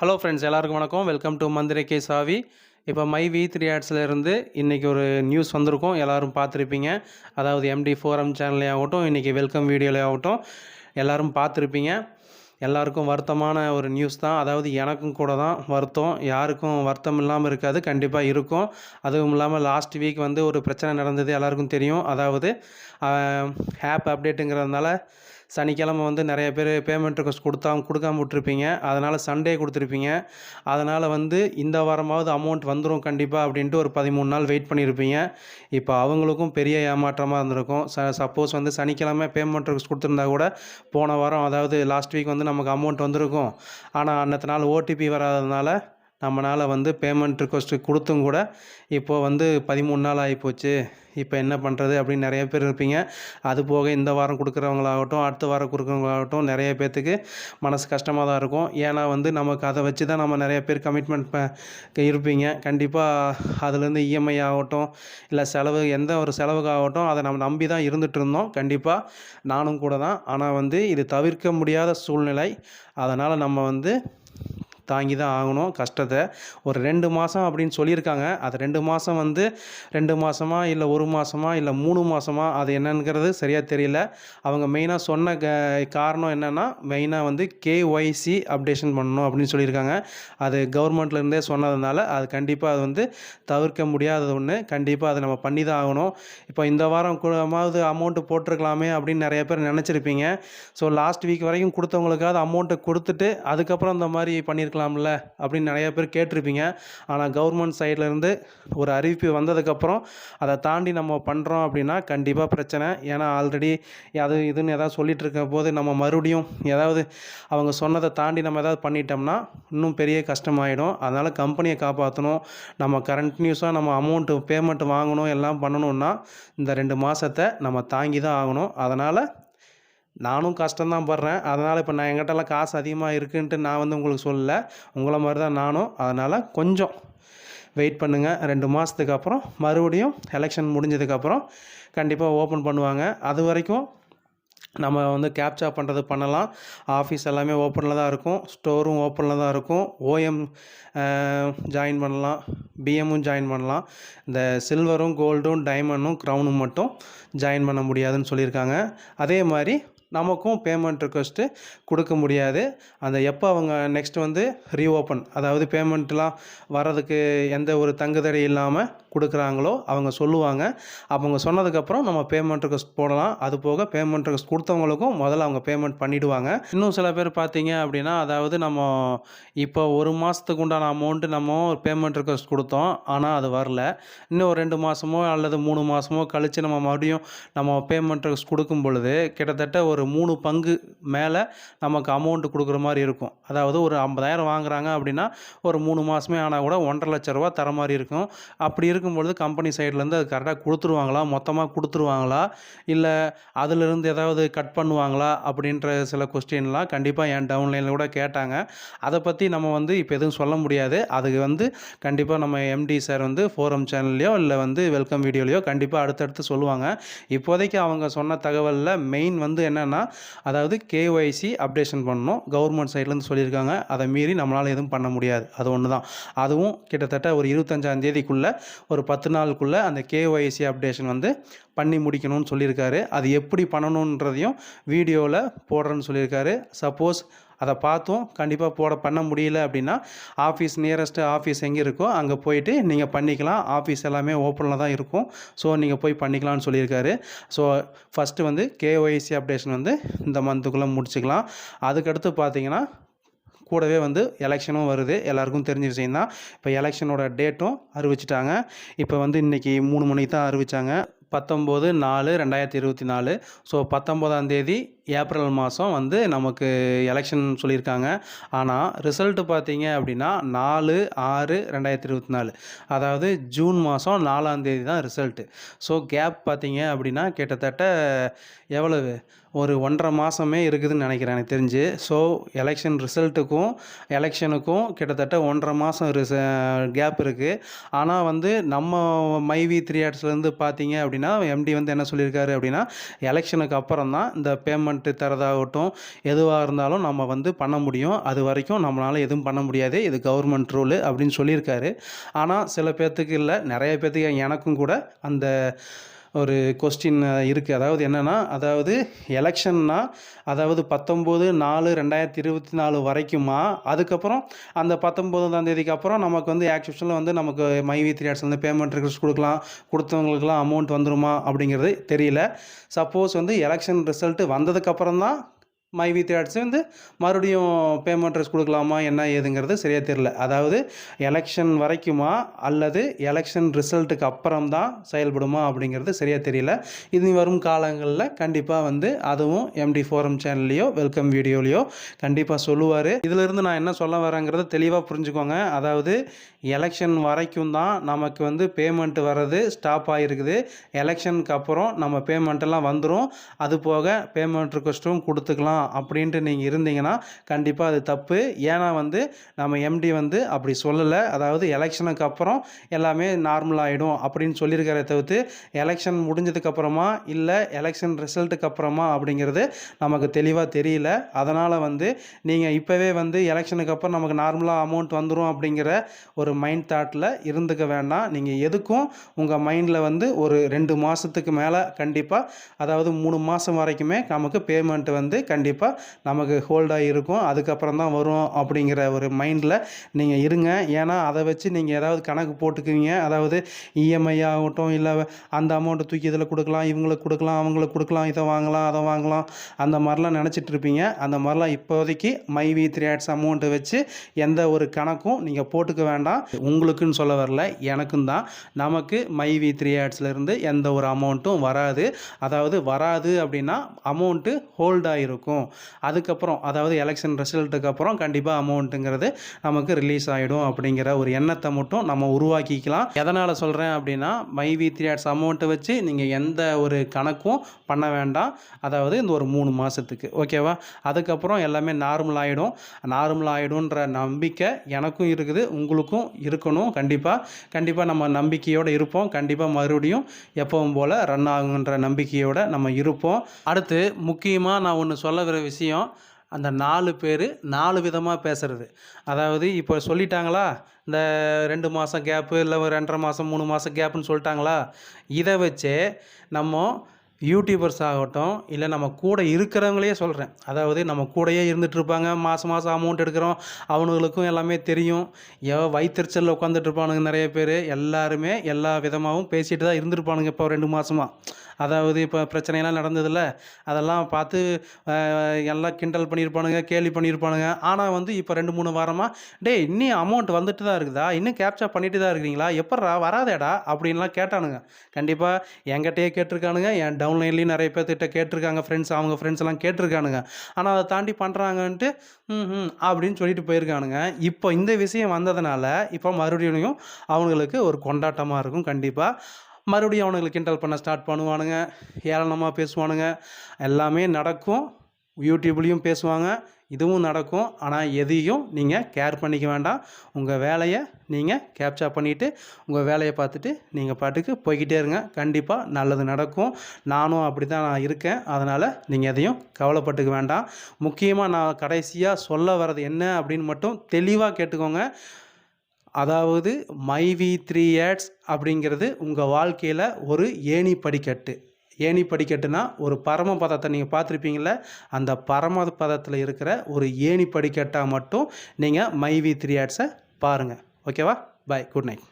Hello friends எல்லாருக்கும் வணக்கம். Welcome to மந்திரை K சாவி. இப்போ மை வி த்ரீ இருந்து இன்றைக்கி ஒரு நியூஸ் வந்திருக்கும். எல்லோரும் பார்த்துருப்பீங்க. அதாவது எம்டி ஃபோரம் சேனல்லே ஆகட்டும் இன்றைக்கி வெல்கம் வீடியோலே ஆகட்டும் எல்லாரும் பார்த்துருப்பீங்க. எல்லாருக்கும் வருத்தமான ஒரு நியூஸ் தான். அதாவது எனக்கும் கூட தான் வருத்தம். யாருக்கும் வருத்தம் இல்லாமல் இருக்காது. கண்டிப்பாக இருக்கும். அதுவும் இல்லாமல் லாஸ்ட் வீக் வந்து ஒரு பிரச்சனை நடந்தது எல்லாருக்கும் தெரியும். அதாவது ஆப் அப்டேட்டுங்கிறதுனால சனிக்கிழமை வந்து நிறைய பேர் பேமெண்ட் ரிக்வஸ்ட் கொடுத்தா கொடுக்காம விட்ருப்பீங்க அதனால் சண்டே கொடுத்துருப்பீங்க. அதனால் வந்து இந்த வாரமாவது அமௌண்ட் வந்துடும் கண்டிப்பாக அப்படின்ட்டு ஒரு பதிமூணு நாள் வெயிட் பண்ணியிருப்பீங்க இப்போ அவங்களுக்கும் பெரிய ஏமாற்றமாக இருந்திருக்கும். ச சப்போஸ் வந்து சனிக்கிழமை பேமெண்ட் ரிக்வஸ்ட் கொடுத்துருந்தா கூட போன வாரம் அதாவது லாஸ்ட் வீக் வந்து நமக்கு அமௌண்ட் வந்திருக்கும். ஆனால் அன்னத்து நாள் ஓடிபி வராததுனால நம்மளால் வந்து பேமெண்ட் ரிக்வஸ்ட்டு கொடுத்தும் கூட இப்போது வந்து பதிமூணு நாள் ஆகிப்போச்சு இப்போ என்ன பண்ணுறது அப்படின்னு நிறைய பேர் இருப்பீங்க. அது போக இந்த வாரம் கொடுக்குறவங்களாகட்டும் அடுத்த வாரம் கொடுக்குறவங்களாகட்டும் நிறைய பேர்த்துக்கு மனசு கஷ்டமாக தான் இருக்கும். ஏன்னா வந்து நமக்கு அதை வச்சு தான் நம்ம நிறைய பேர் கமிட்மெண்ட் ப இருப்பீங்க. கண்டிப்பாக அதுலேருந்து இஎம்ஐ ஆகட்டும் இல்லை செலவு எந்த ஒரு செலவுக்காகட்டும் அதை நம்ம நம்பி தான் இருந்துகிட்டு இருந்தோம். கண்டிப்பாக நானும் கூட தான். ஆனால் வந்து இது தவிர்க்க முடியாத சூழ்நிலை. அதனால் நம்ம வந்து தாங்கி தான் ஆகணும் கஷ்டத்தை. ஒரு ரெண்டு மாதம் அப்படின்னு சொல்லியிருக்காங்க. அது ரெண்டு மாதம் வந்து ரெண்டு மாதமா இல்லை ஒரு மாதமா இல்லை மூணு மாதமா அது என்னங்கிறது சரியாக தெரியல. அவங்க மெயினாக சொன்ன க காரணம் என்னென்னா மெயினாக வந்து கேஒய்சி அப்டேஷன் பண்ணணும் அப்படின்னு சொல்லியிருக்காங்க. அது கவர்மெண்ட்லேருந்தே சொன்னதுனால அது கண்டிப்பாக அது வந்து தவிர்க்க முடியாதது ஒன்று கண்டிப்பாக அதை நம்ம பண்ணி தான் ஆகணும். இப்போ இந்த வாரம் கூடமாவது அமௌண்ட்டு போட்டிருக்கலாமே அப்படின்னு நிறைய பேர் நினச்சிருப்பீங்க. ஸோ லாஸ்ட் வீக் வரைக்கும் கொடுத்தவங்களுக்காவது அமௌண்ட்டை கொடுத்துட்டு அதுக்கப்புறம் இந்த மாதிரி பண்ணியிருக்கலாம்ல அப்படின்னு நிறைய பேர் கேட்டிருப்பீங்க. ஆனால் கவர்மெண்ட் சைட்லேருந்து ஒரு அறிவிப்பு வந்ததுக்கப்புறம் அதை தாண்டி நம்ம பண்ணுறோம் அப்படின்னா கண்டிப்பாக பிரச்சனை. ஏன்னா ஆல்ரெடி அது இதுன்னு எதாவது சொல்லிட்டு இருக்க போது நம்ம மறுபடியும் ஏதாவது அவங்க சொன்னதை தாண்டி நம்ம ஏதாவது பண்ணிட்டோம்னா இன்னும் பெரிய கஷ்டமாயிடும். அதனால் கம்பெனியை காப்பாற்றணும் நம்ம கண்டினியூஸாக நம்ம அமௌண்ட்டு பேமெண்ட் வாங்கணும் எல்லாம் பண்ணணும்னா இந்த ரெண்டு மாதத்தை நம்ம தாங்கி தான் ஆகணும். அதனால் நானும் கஷ்டம்தான் படுறேன். அதனால் இப்போ நான் என்கிட்டலாம் காசு அதிகமாக இருக்குன்ட்டு நான் வந்து உங்களுக்கு சொல்லலை. உங்களை மாதிரி தான் நானும். அதனால் கொஞ்சம் வெயிட் பண்ணுங்கள் ரெண்டு மாதத்துக்கு அப்புறம் மறுபடியும் எலெக்ஷன் முடிஞ்சதுக்கப்புறம் கண்டிப்பாக ஓப்பன் பண்ணுவாங்க. அது வரைக்கும் நம்ம வந்து கேப்சா பண்ணுறது பண்ணலாம். ஆஃபீஸ் எல்லாமே ஓப்பனில் தான் இருக்கும். ஸ்டோரும் ஓப்பனில் தான் இருக்கும். ஓஎம் ஜாயின் பண்ணலாம். பிஎம்மும் ஜாயின் பண்ணலாம். இந்த சில்வரும் கோல்டும் டைமண்டும் க்ரௌனும் மட்டும் ஜாயின் பண்ண முடியாதுன்னு சொல்லியிருக்காங்க. அதே மாதிரி நமக்கும் பேமெண்ட் ரிக்வஸ்ட்டு கொடுக்க முடியாது. அந்த எப்போ அவங்க நெக்ஸ்ட் வந்து ரீஓப்பன் அதாவது பேமெண்ட்லாம் வர்றதுக்கு எந்த ஒரு தங்குதடை இல்லாமல் கொடுக்குறாங்களோ அவங்க சொல்லுவாங்க. அவங்க சொன்னதுக்கப்புறம் நம்ம பேமெண்ட் ரிக்வஸ்ட் போடலாம். அது போக பேமெண்ட் ரிக்வஸ்ட் கொடுத்தவங்களுக்கும் முதல்ல அவங்க பேமெண்ட் பண்ணிவிடுவாங்க இன்னும் சில பேர் பார்த்தீங்க அப்படின்னா அதாவது நம்ம இப்போ ஒரு மாதத்துக்கு உண்டான அமௌண்ட்டு நம்ம பேமெண்ட் ரிக்வஸ்ட் கொடுத்தோம். ஆனால் அது வரல. இன்னும் ஒரு ரெண்டு மாதமோ அல்லது மூணு மாதமோ கழித்து நம்ம மறுபடியும் நம்ம பேமெண்ட் ரிக்வஸ்ட் கொடுக்கும் பொழுது கிட்டத்தட்ட ஒரு மூணு பங்கு மேலே நமக்கு அமௌண்ட்டு கொடுக்குற மாதிரி இருக்கும். அதாவது ஒரு ஐம்பதாயிரம் வாங்குறாங்க அப்படின்னா ஒரு மூணு மாதமே ஆனால் கூட ஒன்றரை லட்ச ரூபா தர மாதிரி இருக்கும். அப்படி இருக்கும்பொழுது கம்பெனி சைட்லேருந்து அது கரெக்டாக கொடுத்துருவாங்களா? மொத்தமாக கொடுத்துருவாங்களா? இல்லை அதிலிருந்து ஏதாவது கட் பண்ணுவாங்களா? அப்படின்ற சில கொஸ்டின்லாம் கண்டிப்பாக என் டவுன்லைனில் கூட கேட்டாங்க. அதை பற்றி நம்ம வந்து இப்போ எதுவும் சொல்ல முடியாது. அதுக்கு வந்து கண்டிப்பாக நம்ம எம்டி சார் வந்து ஃபோரம் சேனல்லையோ இல்லை வந்து வெல்கம் வீடியோலையோ கண்டிப்பாக அடுத்தடுத்து சொல்லுவாங்க. இப்போதைக்கு அவங்க சொன்ன தகவலில் மெயின் வந்து என்னென்னா அதாவது கேஒய்சி அப்டேஷன் பண்ணணும். கவர்மெண்ட் சைட்லேருந்து சொல்லியிருக்காங்க. அதை மீறி நம்மளால் எதுவும் பண்ண முடியாது. அது ஒன்று தான் அதுவும் கிட்டத்தட்ட ஒரு இருபத்தஞ்சாம் தேதிக்குள்ளே ஒரு பத்து நாளுக்குள்ளே அந்த கேஒய்சி அப்டேஷன் வந்து பண்ணி முடிக்கணும்னு சொல்லியிருக்காரு. அது எப்படி பண்ணணுன்றதையும் வீடியோவில் போடுறேன்னு சொல்லியிருக்காரு. சப்போஸ் அதை பார்த்தும் கண்டிப்பாக போட பண்ண முடியல அப்படின்னா ஆஃபீஸ் நியரஸ்ட்டு ஆஃபீஸ் எங்கே இருக்கோ அங்கே போயிட்டு நீங்கள் பண்ணிக்கலாம். ஆஃபீஸ் எல்லாமே ஓப்பனில் தான் இருக்கும். ஸோ நீங்கள் போய் பண்ணிக்கலாம்னு சொல்லியிருக்காரு. ஸோ ஃபஸ்ட்டு வந்து கேஒய்சி அப்டேஷன் வந்து இந்த மந்த்துக்குள்ளே முடிச்சுக்கலாம். அதுக்கடுத்து பார்த்தீங்கன்னா கூடவே வந்து எலெக்ஷனும் வருது. எல்லாருக்கும் தெரிஞ்ச விஷயம் தான் இப்போ எலெக்ஷனோட டேட்டும் அறிவிச்சிட்டாங்க. இப்போ வந்து இன்றைக்கி மூணு மணிக்கு தான் அறிவித்தாங்க பத்தொம்போது நாலு ரெண்டாயிரத்தி இருபத்தி நாலு. ஸோ பத்தொம்போதாம் தேதி ஏப்ரல் மாதம் வந்து நமக்கு எலெக்ஷன் சொல்லியிருக்காங்க. ஆனால் ரிசல்ட்டு பார்த்தீங்க அப்படின்னா நாலு ஆறு ரெண்டாயிரத்தி இருபத்தி நாலு. அதாவது ஜூன் மாதம் நாலாம் தேதி தான் ரிசல்ட்டு ஸோ கேப் பார்த்தீங்க அப்படின்னா கிட்டத்தட்ட எவ்வளவு? ஒரு ஒன்றரை மாதமே இருக்குதுன்னு நினைக்கிறேன் எனக்கு தெரிஞ்சு. ஸோ எலெக்ஷன் ரிசல்ட்டுக்கும் எலெக்ஷனுக்கும் கிட்டத்தட்ட ஒன்றரை மாதம் ரிச கேப் இருக்குது ஆனால் வந்து நம்ம மைவி த்ரீ ஆர்ட்ஸ்லேருந்து பார்த்தீங்க அப்படின்னா எம்டி வந்து என்ன சொல்லியிருக்காரு அப்படின்னா எலெக்ஷனுக்கு அப்புறம் தான் இந்த பேமெண்ட் பேமெண்ட்டு தரதாகட்டும் எதுவாக இருந்தாலும் நம்ம வந்து பண்ண முடியும். அது வரைக்கும் நம்மளால் எதுவும் பண்ண முடியாது இது கவர்மெண்ட் ரூலு அப்படின்னு சொல்லியிருக்காரு. ஆனால் சில பேர்த்துக்கு இல்லை நிறைய பேர்த்துக்கு எனக்கும் கூட அந்த ஒரு கொஸ்டின் இருக்குது அதாவது என்னென்னா அதாவது எலெக்ஷன்னா அதாவது பத்தொம்போது நாலு ரெண்டாயிரத்தி இருபத்தி நாலு வரைக்குமா? அதுக்கப்புறம் அந்த பத்தொம்போதாம் தேதிக்கு அப்புறம் நமக்கு வந்து ஆக்சுவலில் வந்து நமக்கு மைவி த்ரீ வந்து பேமெண்ட் ரிக்வஸ்ட் கொடுக்கலாம். கொடுத்தவங்களுக்குலாம் அமௌண்ட் வந்துருமா அப்படிங்கிறது தெரியல. சப்போஸ் வந்து எலெக்ஷன் ரிசல்ட்டு வந்ததுக்கப்புறம் தான் மை வி தேட்ஸ் வந்து மறுபடியும் பேமெண்ட் ட்ரெஸ் கொடுக்கலாமா என்ன ஏதுங்கிறது சரியாக தெரில அதாவது எலெக்ஷன் வரைக்குமா அல்லது எலெக்ஷன் ரிசல்ட்டுக்கு அப்புறம் தான் செயல்படுமா அப்படிங்கிறது சரியாக தெரியல. இது வரும் காலங்களில் கண்டிப்பாக வந்து அதுவும் எம்டி ஃபோரம் சேனல்லையோ வெல்கம் வீடியோலையோ கண்டிப்பாக சொல்லுவார். இதிலிருந்து நான் என்ன சொல்ல வரேங்கிறத தெளிவாக புரிஞ்சுக்கோங்க. அதாவது எலெக்ஷன் வரைக்கும் தான் நமக்கு வந்து பேமெண்ட் வர்றது ஸ்டாப் ஆகிருக்குது எலெக்ஷனுக்கு அப்புறம் நம்ம பேமெண்ட்டெல்லாம் வந்துடும் அது போக பேமெண்ட் ரிக்வஸ்ட்டும் கொடுத்துக்கலாம். அப்படின்ட்டு நீங்கள் இருந்தீங்கன்னா கண்டிப்பாக அது தப்பு. ஏன்னா வந்து நம்ம எம்டி வந்து அப்படி சொல்லலை. அதாவது எலெக்ஷனுக்கு அப்புறம் எல்லாமே நார்மல் ஆகிடும் அப்படின்னு சொல்லியிருக்கிற தவிர்த்து எலெக்ஷன் முடிஞ்சதுக்கப்புறமா இல்லை எலெக்ஷன் ரிசல்ட்டுக்கு அப்புறமா அப்படிங்கிறது நமக்கு தெளிவாக தெரியல. அதனால் வந்து நீங்கள் இப்போவே வந்து எலெக்ஷனுக்கு அப்புறம் நமக்கு நார்மலாக அமௌண்ட் வந்துடும் அப்படிங்கிற ஒரு மைண்ட் தாட்டில் இருந்துக்க வேண்டாம். நீங்கள் எதுக்கும் உங்கள் மைண்டில் வந்து ஒரு ரெண்டு மாதத்துக்கு மேலே கண்டிப்பாக அதாவது மூணு மாதம் வரைக்குமே நமக்கு பேமெண்ட் வந்து கண்டிப்பாக நமக்கு ஹோல்டாக இருக்கும். அதுக்கப்புறம் தான் வரும் அப்படிங்கிற ஒரு மைண்டில் நீங்கள் இருங்க. ஏன்னா அதை வச்சு நீங்கள் ஏதாவது கணக்கு போட்டுக்குவீங்க. அதாவது இஎம்ஐ ஆகட்டும் இல்லை அந்த அமௌண்ட்டை தூக்கி இதில் கொடுக்கலாம் இவங்களுக்கு கொடுக்கலாம் அவங்களுக்கு கொடுக்கலாம் இதை வாங்கலாம் அதை வாங்கலாம் அந்த மாதிரிலாம் நினச்சிட்டு இருப்பீங்க. அந்த மாதிரிலாம் இப்போதைக்கு மை வி த்ரீ ஆட்ஸ் அமௌண்ட்டை வச்சு எந்த ஒரு கணக்கும் நீங்கள் போட்டுக்க வேண்டாம். உங்களுக்குன்னு சொல்ல வரல எனக்கும் தான். நமக்கு மை வி த்ரீ ஆட்ஸ்லேருந்து எந்த ஒரு அமௌண்ட்டும் வராது. அதாவது வராது அப்படின்னா அமௌண்ட்டு ஹோல்டாக இருக்கும். அதுக்கப்புறம் அதாவது எலெக்ஷன் ரிசல்ட்டுக்கு அப்புறம் கண்டிப்பாக அமௌண்ட்டுங்கிறது நமக்கு ரிலீஸ் ஆகிடும் அப்படிங்கிற ஒரு எண்ணத்தை மட்டும் நம்ம உருவாக்கிக்கலாம். எதனால் சொல்கிறேன் அப்படின்னா மை வி த்ரீ ஆட்ஸ் அமௌண்ட்டை வச்சு நீங்கள் எந்த ஒரு கணக்கும் பண்ண வேண்டாம். அதாவது இந்த ஒரு மூணு மாதத்துக்கு ஓகேவா அதுக்கப்புறம் எல்லாமே நார்மல் ஆகிடும் நார்மல் ஆகிடும்ன்ற நம்பிக்கை எனக்கும் இருக்குது உங்களுக்கும் இருக்கணும் கண்டிப்பாக கண்டிப்பாக நம்ம நம்பிக்கையோடு இருப்போம். கண்டிப்பாக மறுபடியும் எப்பவும் போல் ரன் ஆகுன்ற நம்பிக்கையோடு நம்ம இருப்போம். அடுத்து முக்கியமாக நான் ஒன்று சொல்ல பேசுகிற விஷயம் அந்த நாலு பேர் நாலு விதமாக பேசுகிறது அதாவது இப்போ சொல்லிட்டாங்களா இந்த ரெண்டு மாதம் கேப்பு இல்லை ஒரு ரெண்டரை மாதம் மூணு மாதம் கேப்புன்னு சொல்லிட்டாங்களா? இதை வச்சே நம்ம யூடியூபர்ஸ் ஆகட்டும் இல்லை நம்ம கூட இருக்கிறவங்களே சொல்கிறேன் அதாவது நம்ம கூடயே இருந்துகிட்ருப்பாங்க மாதம் மாதம் அமௌண்ட் எடுக்கிறோம் அவனுங்களுக்கும் எல்லாமே தெரியும். எவ வயிற்றுச்சலில் உட்காந்துட்டு இருப்பானுங்க நிறைய பேர். எல்லாருமே எல்லா விதமாகவும் பேசிகிட்டு தான் இருந்திருப்பானுங்க இப்போ ரெண்டு மாதமாக அதாவது இப்போ பிரச்சனையெல்லாம் நடந்ததில்ல. அதெல்லாம் பார்த்து எல்லாம் கிண்டல் பண்ணியிருப்பானுங்க கேலி பண்ணியிருப்பானுங்க. ஆனால் வந்து இப்போ ரெண்டு மூணு வாரமாக டேய் இன்னும் அமௌண்ட் வந்துட்டு தான் இருக்குதா? இன்னும் கேப்சா பண்ணிட்டு தான் இருக்கிறீங்களா? எப்பட்றா வராதேடா? அப்படின்லாம் கேட்டானுங்க. கண்டிப்பாக என்கிட்டயே கேட்டிருக்கானுங்க. என் டவுன்லைன்லேயும் நிறைய பேர்த்திட்ட கேட்டிருக்காங்க ஃப்ரெண்ட்ஸ் அவங்க ஃப்ரெண்ட்ஸ்லாம் கேட்டிருக்கானுங்க. ஆனால் அதை தாண்டி பண்ணுறாங்கன்ட்டு ம் ம் அப்படின்னு சொல்லிட்டு போயிருக்கானுங்க. இப்போ இந்த விஷயம் வந்ததுனால இப்போ மறுபடியும் அவங்களுக்கு ஒரு கொண்டாட்டமாக இருக்கும் கண்டிப்பாக மறுபடியும் அவனுங்களுக்கு கிண்டல் பண்ண ஸ்டார்ட் பண்ணுவானுங்க. ஏளனமாக பேசுவானுங்க. எல்லாமே நடக்கும். யூடியூப்லேயும் பேசுவாங்க. இதுவும் நடக்கும். ஆனால் எதையும் நீங்கள் கேர் பண்ணிக்க வேண்டாம். உங்கள் வேலையை நீங்கள் கேப்சா பண்ணிவிட்டு உங்கள் வேலையை பார்த்துட்டு நீங்கள் பாட்டுக்கு போய்கிட்டே இருங்க. கண்டிப்பாக நல்லது நடக்கும். நானும் அப்படி தான் நான் இருக்கேன். அதனால் நீங்கள் எதையும் கவலைப்பட்டுக்க வேண்டாம். முக்கியமாக நான் கடைசியாக சொல்ல வர்றது என்ன அப்படின்னு மட்டும் தெளிவாக கேட்டுக்கோங்க. அதாவது மை வி த்ரீ ஏட்ஸ் அப்படிங்கிறது உங்கள் வாழ்க்கையில் ஒரு ஏணி படிக்கட்டு. ஏணி படிக்கட்டுனா ஒரு பரமபதத்தை நீங்கள் பார்த்துருப்பீங்கள அந்த பரமபதத்தில் இருக்கிற ஒரு ஏணி படிக்கட்டாக மட்டும் நீங்கள் மை வி த்ரீ ஏட்ஸை பாருங்கள் ஓகேவா பை குட் நைட்